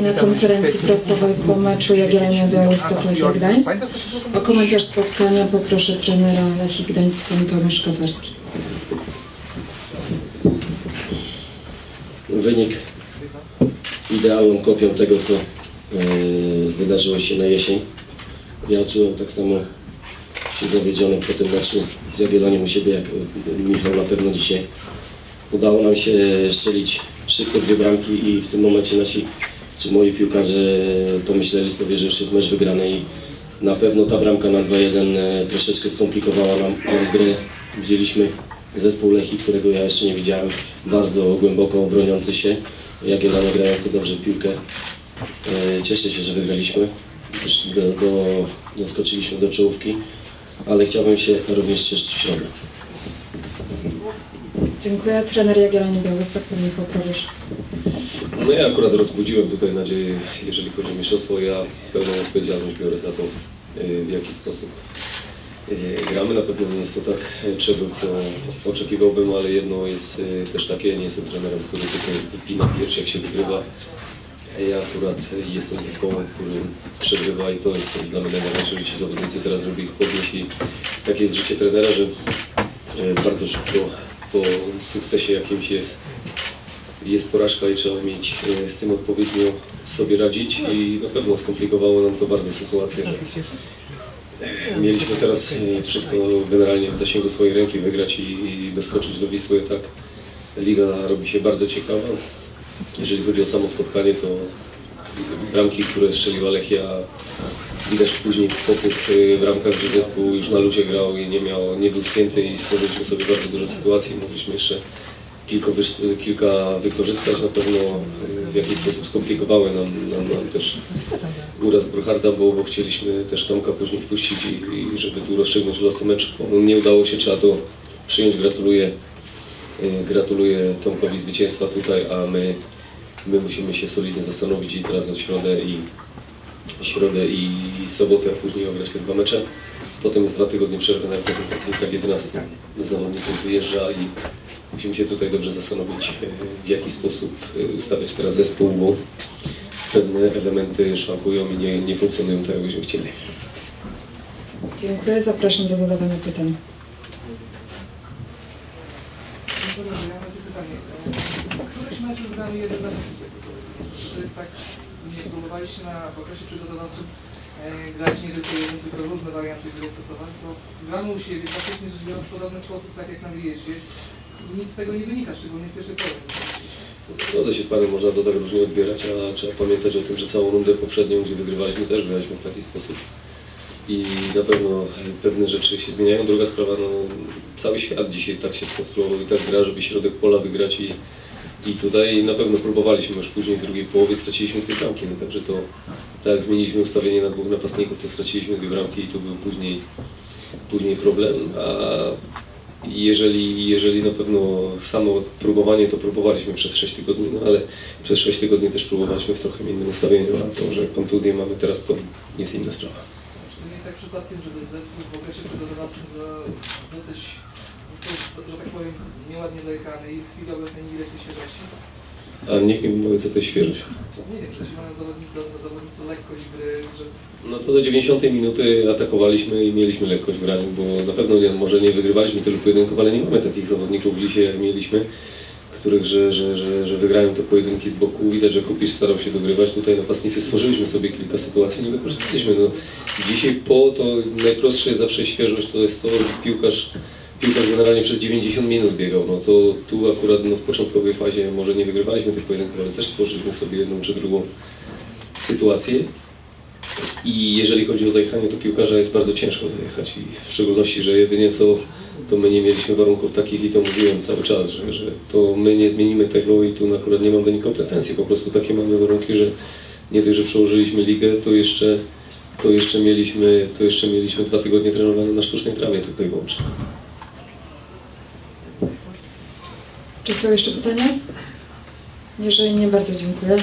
na konferencji prasowej po meczu Jagiellonia Białystok Lechii Gdańsk. O komentarz spotkania poproszę trenera Lechii Gdańsk, pan Tomasz Kawarski. Wynik idealną kopią tego, co yy, wydarzyło się na jesień. Ja czułem tak samo się zawiedziony po tym meczu z Jagielloniem u siebie, jak yy, Michał na pewno dzisiaj. Udało nam się strzelić szybko dwie bramki i w tym momencie nasi, czy moi piłkarze pomyśleli sobie, że już jest mecz wygrany i na pewno ta bramka na 2-1 e, troszeczkę skomplikowała nam grę. Widzieliśmy zespół Lechii, którego ja jeszcze nie widziałem, bardzo głęboko broniący się, Jagiellonia grający dobrze piłkę. E, Cieszę się, że wygraliśmy, do, do, doskoczyliśmy do czołówki, ale chciałbym się również cieszyć w środę. Dziękuję. Trener Jagiellonii Białystok, pan Michał Probosz. No ja akurat rozbudziłem tutaj nadzieję, jeżeli chodzi o mistrzostwo, ja pełną odpowiedzialność biorę za to, y, w jaki sposób y, gramy. Na pewno nie jest to tak, y, czego co oczekiwałbym, ale jedno jest też takie, ja nie jestem trenerem, który tylko wypina pierś, jak się wygrywa. Ja akurat jestem zespołem, który przegrywa i to jest dla mnie najważniejsze, że zawodnicy teraz żeby ich podnieść i takie jest życie trenera, że bardzo szybko po sukcesie jakimś jest jest porażka i trzeba mieć e, z tym odpowiednio sobie radzić i na pewno skomplikowało nam to bardzo sytuację, mieliśmy teraz e, wszystko generalnie w zasięgu swojej ręki wygrać i, doskoczyć do Wisły, tak liga robi się bardzo ciekawa. Jeżeli chodzi o samo spotkanie, to bramki, które strzeliła Lechia, widać później po tych e, bramkach, że zespół już na luzie grał i nie miał, nie był spięty i stworzyliśmy sobie bardzo dużo sytuacji. Mogliśmy jeszcze kilka, wykorzystać. Na pewno e, w jakiś sposób skomplikowały nam, nam, nam też uraz Brucharda, bo, bo chcieliśmy też Tomka później wpuścić i, i żeby tu rozstrzygnąć losy meczu. Nie udało się, trzeba to przyjąć. Gratuluję, e, gratuluję Tomkowi zwycięstwa tutaj, a my, my musimy się solidnie zastanowić i teraz od środę i środę i sobotę, a później ograć te dwa mecze. Potem jest dwa tygodnie przerwy na reprezentacji, tak 11 zawodników wyjeżdża i musimy się tutaj dobrze zastanowić, e, w jaki sposób e, ustawiać teraz zespół, bo pewne elementy szwankują i nie, nie funkcjonują tak, jakbyśmy chcieli. Dziękuję. Zapraszam do zadawania pytań. Dobrze, ja mam takie pytanie. Któreś mecz wygrany jeden na To jest tak, nie próbowaliście na w okresie przygotowawczym e, grać nie tylko jeden, tylko różne warianty gry stosować, bo gramy u siebie praktycznie rzecz biorąc w podobny sposób, tak jak na wyjeździe. Nic z tego nie wynika, szczególnie w pierwszej połowie. Zgodzę się z Panem, można to tak różnie odbierać, a trzeba pamiętać o tym, że całą rundę poprzednią, gdzie wygrywaliśmy, też graliśmy w taki sposób. I na pewno pewne rzeczy się zmieniają. Druga sprawa, no, cały świat dzisiaj tak się skonstruował i tak gra, żeby środek pola wygrać i, i tutaj na pewno próbowaliśmy już później w drugiej połowie, straciliśmy dwie bramki, no także to tak jak zmieniliśmy ustawienie na dwóch napastników, to straciliśmy dwie bramki i to był później, później problem, a jeżeli, jeżeli na pewno samo próbowanie, to próbowaliśmy przez 6 tygodni, no ale przez 6 tygodni też próbowaliśmy w trochę innym ustawieniu, a to, że kontuzję mamy teraz, to jest inna sprawa. Czy to nie jest tak przypadkiem, że ten zespół w okresie przygotowawczym dosyć, został, że tak powiem, nieładnie zajechany i w chwili obecnej nie widać świeżości? A niech mi powie, co to jest świeżość. Nie wiem, przecież mają zawodnicy, zawodnicy lekkość gry, że No to do 90 minuty atakowaliśmy i mieliśmy lekkość w graniu, bo na pewno nie, może nie wygrywaliśmy tylu pojedynków, ale nie mamy takich zawodników dzisiaj jak mieliśmy, których, że, że, że, że wygrają te pojedynki z boku. Widać, że Kupisz starał się dogrywać. Tutaj napastnicy stworzyliśmy sobie kilka sytuacji, nie wykorzystaliśmy. No, dzisiaj po to najprostsze jest zawsze świeżość, to jest to, że piłkarz, piłkarz generalnie przez 90 minut biegał. No to tu akurat no, w początkowej fazie może nie wygrywaliśmy tych pojedynków, ale też stworzyliśmy sobie jedną czy drugą sytuację. I jeżeli chodzi o zajechanie, to piłkarza jest bardzo ciężko zajechać i w szczególności, że jedynie co, to my nie mieliśmy warunków takich i to mówiłem cały czas, że, że to my nie zmienimy tego i tu akurat nie mam do nikogo pretensji, po prostu takie mamy warunki, że nie dość, że przełożyliśmy ligę, to jeszcze, to jeszcze, mieliśmy, to jeszcze mieliśmy dwa tygodnie trenowania na sztucznej trawie tylko i wyłącznie. Czy są jeszcze pytania? Jeżeli nie, bardzo dziękuję.